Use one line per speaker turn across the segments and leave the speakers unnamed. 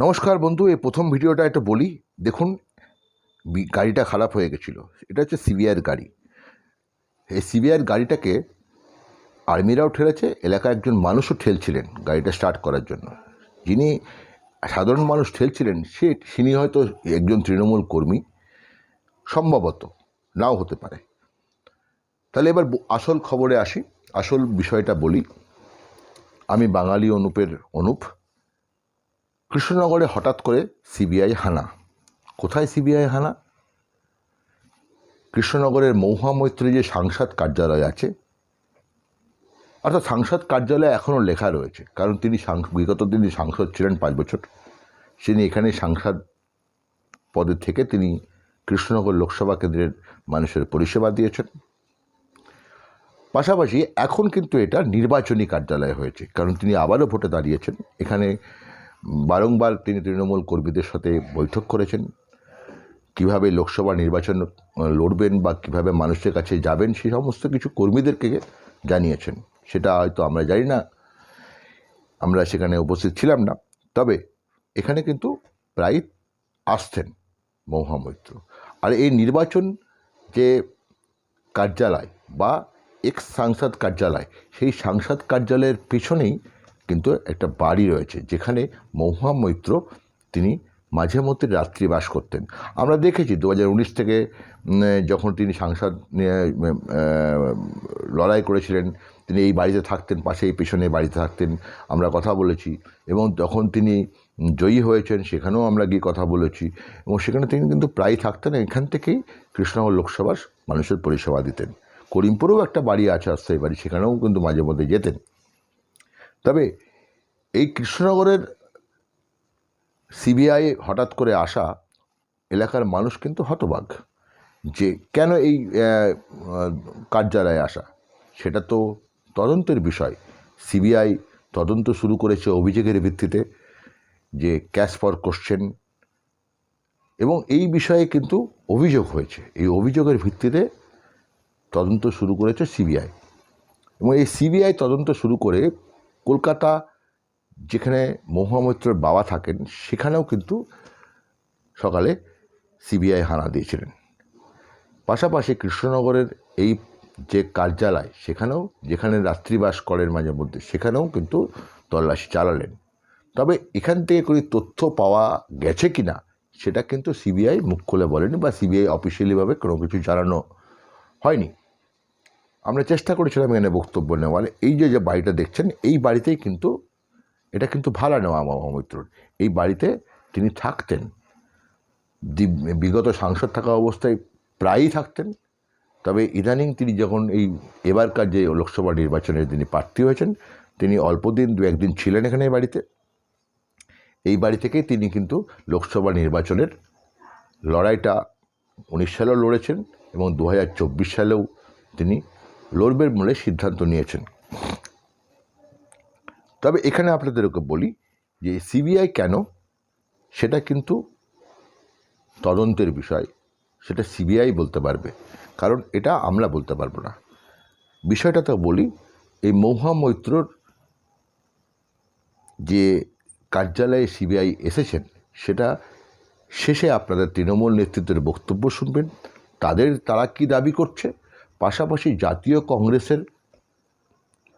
নমস্কার বন্ধু, এই প্রথম ভিডিওটা একটু বলি। দেখুন গাড়িটা খারাপ হয়ে গেছিল। এটা হচ্ছে সিবিআইয়ের গাড়ি। এই সিবিআইয়ের গাড়িটাকে আর্মিরাও ঠেলেছে, এলাকার একজন মানুষও ঠেলছিলেন গাড়িটা স্টার্ট করার জন্য। যিনি সাধারণ মানুষ ঠেলছিলেন, সে, তিনি হয়তো একজন তৃণমূল কর্মী, সম্ভবত, নাও হতে পারে। তাহলে এবার আসল খবরে আসি। আসল বিষয়টা বলি। আমি বাঙালি অনুপের অনুপ। কৃষ্ণনগরে হঠাৎ করে সিবিআই হানা। কোথায় সিবিআই হানা? কৃষ্ণনগরের মৌহা মৈত্রী যে সাংসদ কার্যালয় আছে, অর্থাৎ সাংসদ কার্যালয়ে এখনও লেখা রয়েছে, কারণ তিনি বিগত দিনে সাংসদ ছিলেন পাঁচ বছর। তিনি এখানে সাংসদ পদে থেকে তিনি কৃষ্ণনগর লোকসভা কেন্দ্রের মানুষের পরিষেবা দিয়েছেন। পাশাপাশি এখন কিন্তু এটা নির্বাচনী কার্যালয় হয়েছে, কারণ তিনি আবারও ভোটে দাঁড়িয়েছেন। এখানে বারংবার তিনি তৃণমূল কর্মীদের সাথে বৈঠক করেছেন। কীভাবে লোকসভা নির্বাচন লড়বেন বা কীভাবে মানুষের কাছে যাবেন সেই সমস্ত কিছু কর্মীদেরকে জানিয়েছেন। সেটা হয়তো আমরা জানি না, আমরা সেখানে উপস্থিত ছিলাম না। তবে এখানে কিন্তু প্রায় আসতেন মৌহা মৈত্র। আর এই নির্বাচন যে কার্যালয় বা এক্স সাংসদ কার্যালয়, সেই সাংসদ কার্যালয়ের পেছনেই কিন্তু একটা বাড়ি রয়েছে যেখানে মহুয়া মৈত্র তিনি মাঝে মধ্যে রাত্রি বাস করতেন। আমরা দেখেছি দু থেকে যখন তিনি সাংসদ লড়াই করেছিলেন, তিনি এই বাড়িতে থাকতেন পাশে এই পেছনে বাড়িতে থাকতেন, আমরা কথা বলেছি। এবং যখন তিনি জয়ী হয়েছেন, সেখানেও আমরা গিয়ে কথা বলেছি। এবং সেখানে তিনি কিন্তু প্রায় থাকতেন, এখান থেকেই কৃষ্ণনগর লোকসভার মানুষের পরিষেবা দিতেন। করিমপুরেও একটা বাড়ি আছে অস্থায়ী বাড়ি, সেখানেও কিন্তু মাঝে মধ্যে যেতেন। তবে এই কৃষ্ণনগরের সিবিআই হঠাৎ করে আসা এলাকার মানুষ কিন্তু হতবাক যে কেন এই কার্যালয়ে আসা? সেটা তো তদন্তের বিষয়। সিবিআই তদন্ত শুরু করেছে অভিযোগের ভিত্তিতে যে ক্যাশ ফর কোশ্চেন এবং এই বিষয়ে কিন্তু অভিযোগ হয়েছে। এই অভিযোগের ভিত্তিতে তদন্ত শুরু করেছে সিবিআই এবং এই সিবিআই তদন্ত শুরু করে কলকাতা, যেখানে মহামৈত্রের বাবা থাকেন, সেখানেও কিন্তু সকালে সিবিআই হানা দিয়েছিলেন। পাশাপাশি কৃষ্ণনগরের এই যে কার্যালয়, সেখানেও, যেখানে রাত্রিবাস করেন মাঝে মধ্যে, সেখানেও কিন্তু তল্লাশি চালালেন। তবে এখান থেকে কোনো তথ্য পাওয়া গেছে কি না সেটা কিন্তু সিবিআই মুখ খুলে বলেনি বা সিবিআই অফিসিয়ালিভাবে কোনো কিছু জানানো হয়নি। আমরা চেষ্টা করেছিলাম এখানে বক্তব্য নেওয়ার। এই যে যে বাড়িটা দেখছেন, এই বাড়িতেই কিন্তু, এটা কিন্তু ভাড়া নেওয়া মহামৈত্রর। এই বাড়িতে তিনি থাকতেন। বিগত সাংসদ থাকা অবস্থায় প্রায়ই থাকতেন। তবে ইদানিং তিনি যখন এই এবারকার যে লোকসভা নির্বাচনে তিনি প্রার্থী হয়েছেন, তিনি অল্প দিন দু একদিন ছিলেন এখানে এই বাড়িতে। এই বাড়ি থেকেই তিনি কিন্তু লোকসভা নির্বাচনের লড়াইটা উনিশ সালেও লড়েছেন এবং দু হাজার চব্বিশ সালেও তিনি লড়বেন বলে সিদ্ধান্ত নিয়েছেন। তবে এখানে আপনাদেরকে বলি যে সিবিআই কেন, সেটা কিন্তু তদন্তের বিষয়। সেটা সিবিআই বলতে পারবে, কারণ এটা আমরা বলতে পারব না। বিষয়টা তো বলি, এই মহুয়া মৈত্রর যে কার্যালয়ে সিবিআই এসেছেন, সেটা শেষে আপনাদের তৃণমূল নেতৃত্বের বক্তব্য শুনবেন। তাদের তারা কি দাবি করছে? পাশাপাশি জাতীয় কংগ্রেসের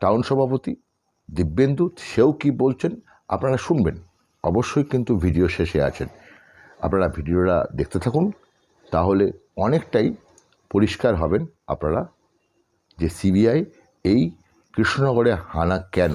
টাউন সভাপতি দিব্যেন্দু, সেও কি বলছেন আপনারা শুনবেন। অবশ্যই কিন্তু ভিডিও শেষে আছেন। আপনারা ভিডিওটা দেখতে থাকুন, তাহলে অনেকটাই পরিষ্কার হবেন আপনারা যে সিবিআই এই কৃষ্ণনগরে হানা কেন?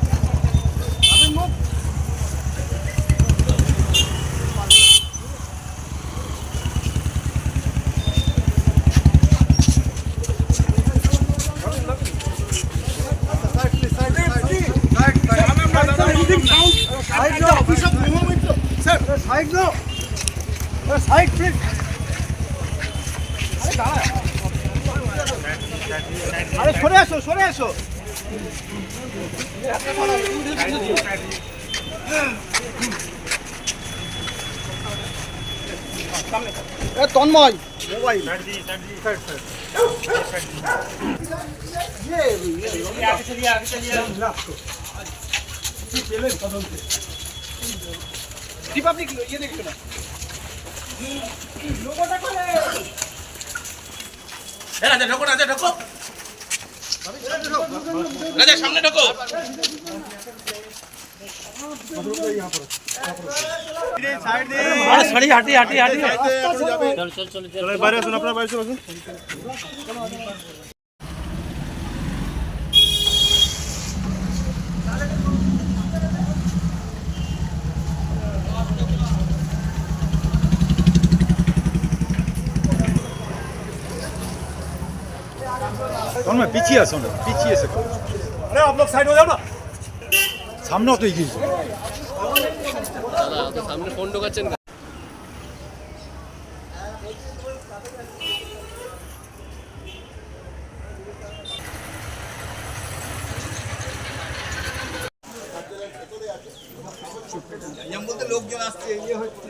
আসো সরে আসো এ তন্ময়। রিপাবলিক ইয়ে দেখছ না?
রাজা ঢোকো রাজা ঢোকো। রাজা সামনে ঢোকো।
সাইড দে
সারি হাঁটি চল চল
বাইরে আসুন আপনার বাইরে আসুন।
শোনো পিছিয়ে আসো না পিছিয়ে
আছে আরে আপ লোক যাও না।
সামনে অত এগিয়ে
সামনে ফোন ঢোকাচ্ছেন লোকজন আসছে ইয়ে হচ্ছে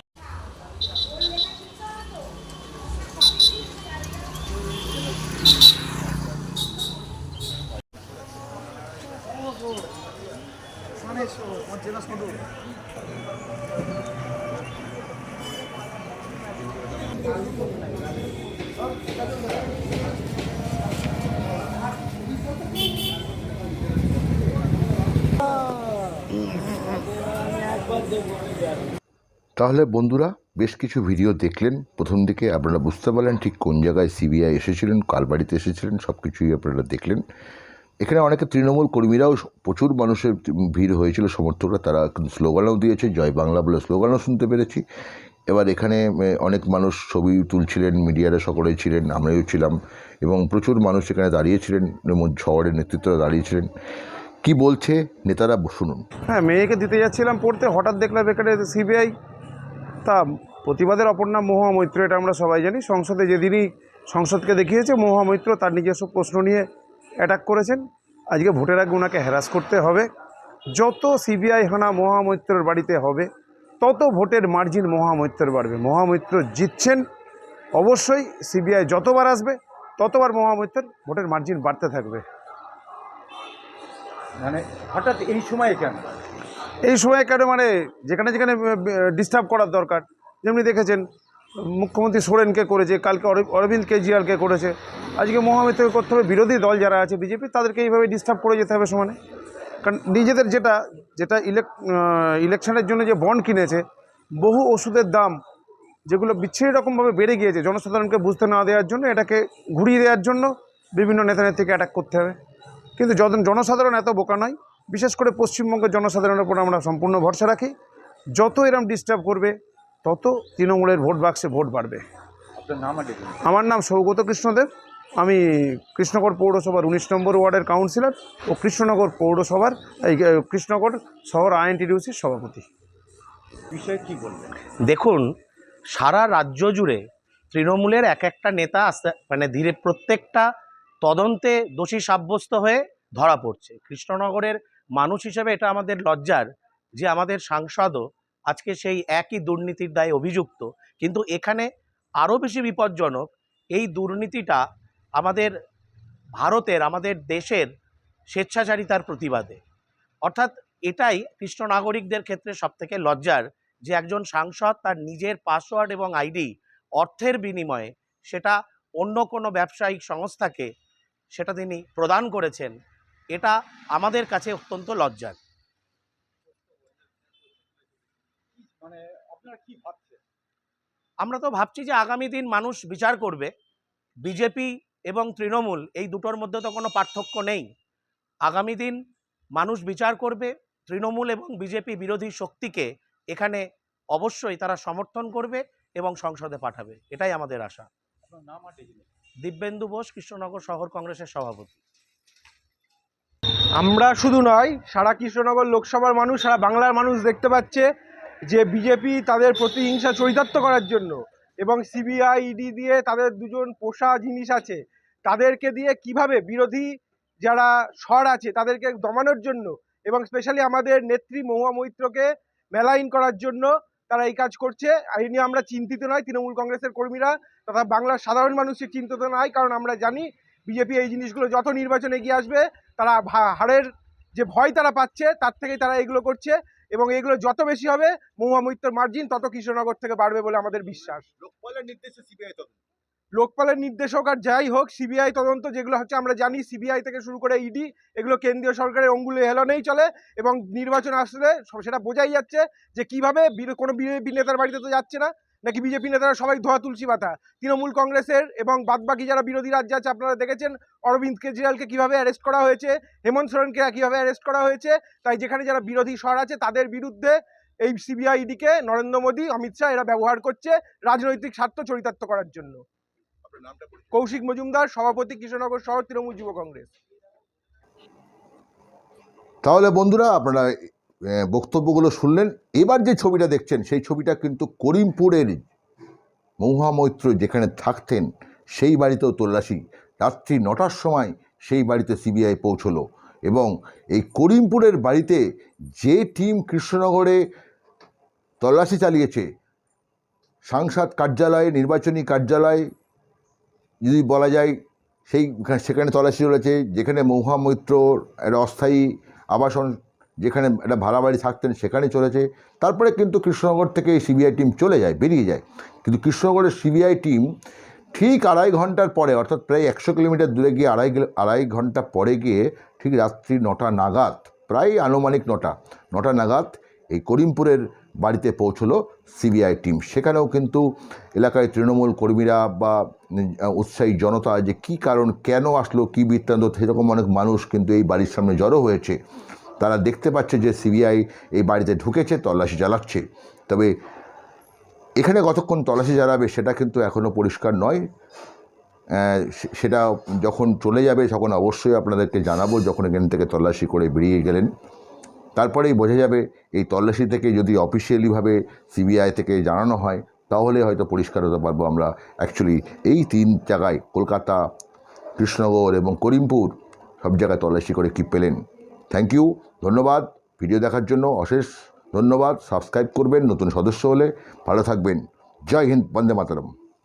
তাহলে বন্ধুরা, বেশ কিছু ভিডিও দেখলেন। প্রথম দিকে আপনারা বুঝতে পারলেন ঠিক কোন জায়গায় সিবিআই এসেছিলেন, কার বাড়িতে এসেছিলেন সব কিছুই আপনারা দেখলেন। এখানে অনেকে তৃণমূল কর্মীরাও প্রচুর মানুষের ভিড় হয়েছিল, সমর্থকরা তারা স্লোগানও দিয়েছে, জয় বাংলা বলে স্লোগানও শুনতে পেরেছি। এবার এখানে অনেক মানুষ ছবি তুলছিলেন, মিডিয়ারা সকলেই ছিলেন আমরাও ছিলাম এবং প্রচুর মানুষ এখানে দাঁড়িয়েছিলেন শহরের নেতৃত্বরা দাঁড়িয়েছিলেন কি বলছে নেতারা শুনুন।
হ্যাঁ মেয়েকে দিতে যাচ্ছিলাম পড়তে, হঠাৎ দেখলাম এখানে সিবিআই। তা প্রতিবাদের অপর নাম মহুয়া মৈত্র, এটা আমরা সবাই জানি। সংসদে যেদিনই সংসদকে দেখিয়েছে, মহুয়া মৈত্র তার নিজস্ব প্রশ্ন নিয়ে অ্যাটাক করেছেন। আজকে ভোটের আগে ওনাকে হ্যারাস করতে হবে। যত সিবিআই হানা মহামৈত্রর বাড়িতে হবে তত ভোটের মার্জিন মহুয়া মৈত্রের বাড়বে। মহামৈত্র জিতছেন অবশ্যই সিবিআই যতবার আসবে ততবার মহুয়া মৈত্রের ভোটের মার্জিন বাড়তে থাকবে।
মানে হঠাৎ এই সময় কেন?
এই সময় কেন মানে যেখানে যেখানে ডিস্টার্ব করার দরকার যেমনি দেখেছেন মুখ্যমন্ত্রী সোরেনকে করেছে, কালকে অরবি- অরবিন্দ কেজরিওয়ালকে করেছে। আজকে মহামিত্রকে করতে হবে, বিরোধী দল যারা আছে, বিজেপি, তাদেরকে এইভাবে ডিস্টার্ব করে যেতে হবে সমানে। কারণ নিজেদের যেটা যেটা ইলেক ইলেকশনের জন্য যে বন্ড কিনেছে, বহু ওষুধের দাম, যেগুলো বিচ্ছিন্ন রকমভাবে বেড়ে গিয়েছে, জনসাধারণকে বুঝতে না দেওয়ার জন্য, এটাকে ঘুরিয়ে দেওয়ার জন্য বিভিন্ন নেতা নেত্রীকে অ্যাটাক করতে হবে। কিন্তু যত জনসাধারণ এত বোকা নয়, বিশেষ করে পশ্চিমবঙ্গের জনসাধারণের উপর আমরা সম্পূর্ণ ভরসা রাখি। যত এরম ডিস্টার্ব করবে তত তৃণমূলের ভোট বাক্সে ভোট বাড়বে। আমার নাম সৌগত কৃষ্ণদেব। আমি কৃষ্ণগড় পৌরসভার উনিশ নম্বর ওয়ার্ডের কাউন্সিলর ও কৃষ্ণনগর পৌরসভার এই কৃষ্ণগড় শহর আইএনটিডিউসির সভাপতি।
বিষয়ে কি বলবেন?
দেখুন সারা রাজ্য জুড়ে তৃণমূলের এক একটা নেতা আস্তে মানে ধীরে প্রত্যেকটা তদন্তে দোষী সাব্যস্ত হয়ে ধরা পড়ছে। কৃষ্ণনগরের মানুষ হিসেবে এটা আমাদের লজ্জার যে আমাদের সাংসদও আজকে সেই একই দুর্নীতির দায়ে অভিযুক্ত। কিন্তু এখানে আরও বেশি বিপজ্জনক, এই দুর্নীতিটা আমাদের ভারতের, আমাদের দেশের স্বেচ্ছাচারিতার প্রতিবাদে। অর্থাৎ এটাই কৃষ্ণ নাগরিকদের ক্ষেত্রে সবথেকে লজ্জার যে একজন সাংসদ তার নিজের পাসওয়ার্ড এবং আইডি অর্থের বিনিময়ে সেটা অন্য কোনো ব্যবসায়িক সংস্থাকে সেটা তিনি প্রদান করেছেন, এটা আমাদের কাছে অত্যন্ত লজ্জার
মানে আপনারা কি ভাবছেন
আমরা তো ভাবছি যে আগামী দিন মানুষ বিচার করবে। বিজেপি এবং তৃণমূল এই দুটোর মধ্যে তো কোনো পার্থক্য নেই। আগামী দিন মানুষ বিচার করবে তৃণমূল এবং বিজেপি বিরোধী শক্তিকে এখানে অবশ্যই তারা সমর্থন করবে এবং সংসদে পাঠাবে। এটাই আমাদের আশা। দিব্যেন্দু বোস কৃষ্ণনগর শহর কংগ্রেসের সভাপতি।
আমরা শুধু নয় সারা কৃষ্ণনগর লোকসভার মানুষ সারা বাংলার মানুষ দেখতে পাচ্ছে যে বিজেপি তাদের প্রতিহিংসা চরিতার্থ করার জন্য এবং সিবিআই ইডি দিয়ে তাদের দুজন পোষা জিনিস আছে, তাদেরকে দিয়ে কীভাবে বিরোধী যারা স্বর আছে তাদেরকে দমানোর জন্য এবং স্পেশালি আমাদের নেত্রী মহুয়া মৈত্রকে মেলাইন করার জন্য তারা এই কাজ করছে। এই নিয়ে আমরা চিন্তিত নয়, তৃণমূল কংগ্রেসের কর্মীরা তথা বাংলার সাধারণ মানুষের চিন্তিত নয়, কারণ আমরা জানি বিজেপি এই জিনিসগুলো যত নির্বাচনে এগিয়ে আসবে, তারা হারের যে ভয় তারা পাচ্ছে, তার থেকেই তারা এগুলো করছে। এবং এগুলো যত বেশি হবে মহুয়া মৈত্রর মার্জিন তত কৃষ্ণনগর থেকে বাড়বে বলে আমাদের বিশ্বাস।
লোকপালের নির্দেশে সিবিআই তদন্ত।
লোকপালের নির্দেশক আর যাই হোক সিবিআই তদন্ত যেগুলো হচ্ছে আমরা জানি সিবিআই থেকে শুরু করে ইডি এগুলো কেন্দ্রীয় সরকারের অঙ্গুলে হেলনেই চলে এবং নির্বাচন আসলে সেটা বোঝাই যাচ্ছে যে কীভাবে কোনো বিজেপি নেতার বাড়িতে তো যাচ্ছে না। নাকি বিজেপি নেতারা সবাই ধোয়া তুলসী পাতা? তৃণমূল কংগ্রেসের এবং বাদবাকি যারা বিরোধী রাজ্য আছে আপনারা দেখেছেন অরবিন্দ কেজরিওয়ালকে কীভাবে অ্যারেস্ট করা হয়েছে হেমন্ত সোরেনকে কীভাবে অ্যারেস্ট করা হয়েছে তাই যেখানে যারা বিরোধী স্বর আছে তাদের বিরুদ্ধে এই সিবিআই ইডিকে নরেন্দ্র মোদী অমিত শাহ এরা ব্যবহার করছে রাজনৈতিক স্বার্থ চরিতার্থ করার জন্য। কৌশিক মজুমদার সভাপতি কৃষ্ণনগর শহর তৃণমূল যুব কংগ্রেস।
তাহলে বন্ধুরা আপনারা বক্তব্যগুলো শুনলেন। এবার যে ছবিটা দেখছেন, সেই ছবিটা কিন্তু করিমপুরের মহুয়া মৈত্র যেখানে থাকতেন, সেই বাড়িতেও তল্লাশি। রাত্রি নটার সময় সেই বাড়িতে সিবিআই পৌঁছলো এবং এই করিমপুরের বাড়িতে যে টিম কৃষ্ণনগরে তল্লাশি চালিয়েছে, সাংসদ কার্যালয়, নির্বাচনী কার্যালয়, যদি বলা যায়, সেই সেখানে তল্লাশি চলেছে, যেখানে মহুয়া মৈত্র অস্থায়ী আবাসন যেখানে একটা ভাড়া বাড়ি থাকতেন সেখানে চলেছে। তারপরে কিন্তু কৃষ্ণনগর থেকে এই সিবিআই টিম চলে যায়, বেরিয়ে যায়। কিন্তু কৃষ্ণনগরের সিবিআই টিম ঠিক আড়াই ঘণ্টার পরে, অর্থাৎ প্রায় একশো কিলোমিটার দূরে গিয়ে আড়াই আড়াই ঘণ্টা পরে গিয়ে ঠিক রাত্রি নটা নাগাদ, প্রায় আনুমানিক নটা নটা নাগাদ এই করিমপুরের বাড়িতে পৌঁছলো সিবিআই টিম সেখানেও কিন্তু এলাকায় তৃণমূল কর্মীরা বা উৎসাহী জনতা যে কী কারণ, কেন আসলো, কী বৃত্তান্ত, সেরকম অনেক মানুষ কিন্তু এই বাড়ির সামনে জড়ো হয়েছে। তারা দেখতে পাচ্ছে যে সিবিআই এই বাড়িতে ঢুকেছে, তল্লাশি চালাচ্ছে। তবে এখানে কতক্ষণ তল্লাশি চালাবে সেটা কিন্তু এখনও পরিষ্কার নয়। সেটা যখন চলে যাবে তখন অবশ্যই আপনাদেরকে জানাব যখন এখান থেকে তল্লাশি করে বেরিয়ে গেলেন। তারপরেই বোঝা যাবে এই তল্লাশি থেকে যদি অফিসিয়ালিভাবে সিবিআই থেকে জানানো হয়, তাহলে হয়তো পরিষ্কার হতে পারব আমরা। অ্যাকচুয়ালি এই তিন জায়গায়, কলকাতা, কৃষ্ণনগর এবং করিমপুর সব জায়গায় তল্লাশি করে কি পেলেন? থ্যাংক ইউ ধন্যবাদ। ভিডিও দেখার জন্য অশেষ ধন্যবাদ। সাবস্ক্রাইব করবেন। নতুন সদস্য হলে ভালো থাকবেন। জয় হিন্দ, বন্দে মাতরম।